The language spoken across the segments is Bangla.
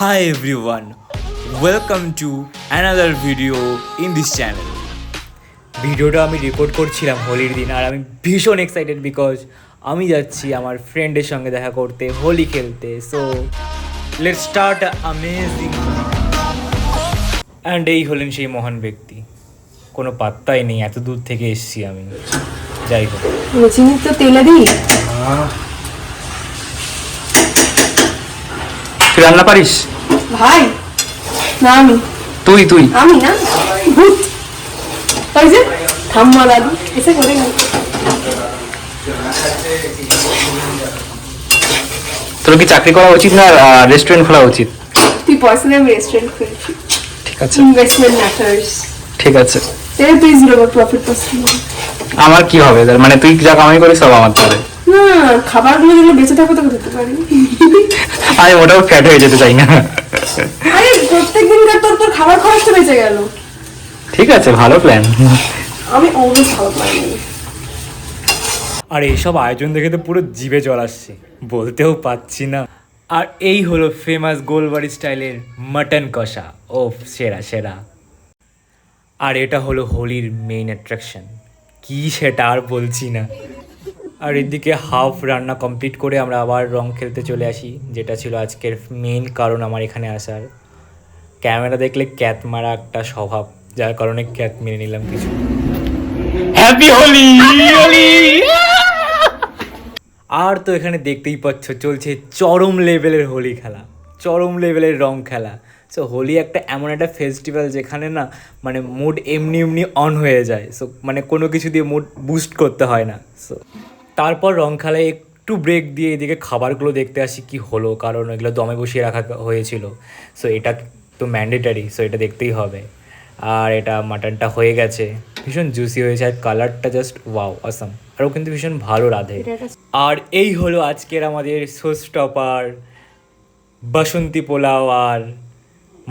Hi everyone, welcome to another video in this channel. ভিডিওটা আমি রেকর্ড করছিলাম হোলির দিন আর আমি ভীষণ এক্সাইটেড বিকজ আমি যাচ্ছি আমার ফ্রেন্ডের সঙ্গে দেখা করতে হোলি খেলতে। So let start amazing and এই হলেন সেই মহান ব্যক্তি। কোনো পাত্তাই নেই এত দূর থেকে এসেছি আমি। যাই হোক। চিনি তো তেলে দিই তুই রান্না পারিস? ভাই না আমি। তুই তুই। আমি না? ভূত। ওই যে ঠাম্মা দাদু এসে করে তোর কি চাকরি করা উচিত না রেস্টুরেন্ট খোলা উচিত? তুই পয়সা নিয়ে আমি রেস্টুরেন্ট খুলেছি। ঠিক আছে। ইনভেস্টমেন্ট ম্যাটার্স ঠিক আছে। তেরে তুই জিরো প্রফিট পসিবল আমার কি হবে? মানে তুই যা কামাই করিস সব আমার তাহলে না খাবারগুলো যেগুলো বেঁচে থাকো পারি। আমি মোটাও ফ্যাট হয়ে যেতে চাই না। আরে তোর তোর খাবার খরচটা বেঁচে গেল। ঠিক আছে ভালো প্ল্যান আমি অলওয়েজ ভালো পাই আর এইসব আয়োজন দেখে তো পুরো জিভে জল আসছে। বলতেও পাচ্ছি না। আর এই হলো ফেমাস গোলবাড়ি স্টাইলের মাটন কষা। ও সেরা সেরা। আর এটা হলো হোলির মেইন অ্যাট্রাকশন কি সেটা আর বলছি না। আর এদিকে হাফ রান্না কমপ্লিট করে আমরা আবার রং খেলতে চলে আসি যেটা ছিল আজকের মেন কারণ আমার এখানে আসার। ক্যামেরা দেখলে ক্যাত মারা একটা স্বভাব যার কারণে ক্যাত মেনে নিলাম কিছু। হ্যাপি হোলি হোলি আর তো এখানে দেখতেই পাচ্ছ চলছে চরম লেভেলের হোলি খেলা চরম লেভেলের রং খেলা। সো হোলি একটা এমন একটা ফেস্টিভ্যাল যেখানে না মানে মুড এমনি এমনি অন হয়ে যায়। সো মানে কোনো কিছু দিয়ে মুড বুস্ট করতে হয় না। সো তারপর রং খেলায় একটু ব্রেক দিয়ে এদিকে খাবারগুলো দেখতে আসি কি হলো কারণ এগুলো দমে বসিয়ে রাখা হয়েছিল। সো এটা তো ম্যান্ডেটারি সো এটা দেখতেই হবে। আর এটা মাটনটা হয়ে গেছে। ভীষণ জুসি হয়েছে আর কালারটা জাস্ট ওয়াও আসাম আর ও কিন্তু ভীষণ ভালো রাধে। আর এই হলো আজকের আমাদের সোস টপার বাসন্তী পোলাও আর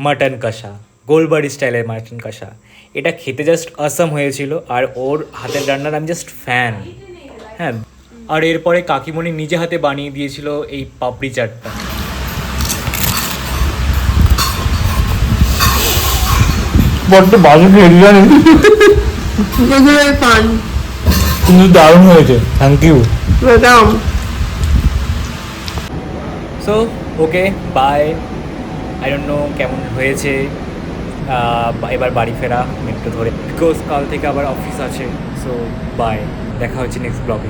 মাটন কষা গোলবাড়ি স্টাইলের মাটন কষা। এটা খেতে জাস্ট আসাম হয়েছিল। আর ওর হাতের রান্নার আমি জাস্ট ফ্যান হ্যাঁ আর এরপরে কাকিমণি নিজে হাতে বানিয়ে দিয়েছিল এই পাপড়ি চাটটা। বড্ড বাজে কিন্তু দারুণ হয়েছে thank you welcome so okay bye I don't know কেমন হয়েছে। আহ, এবার বাড়ি ফেরা মেট্রো ধরে। বিকজ কাল থেকে আবার অফিস আছে সো বাই দেখা হচ্ছে নেক্সট ব্লগে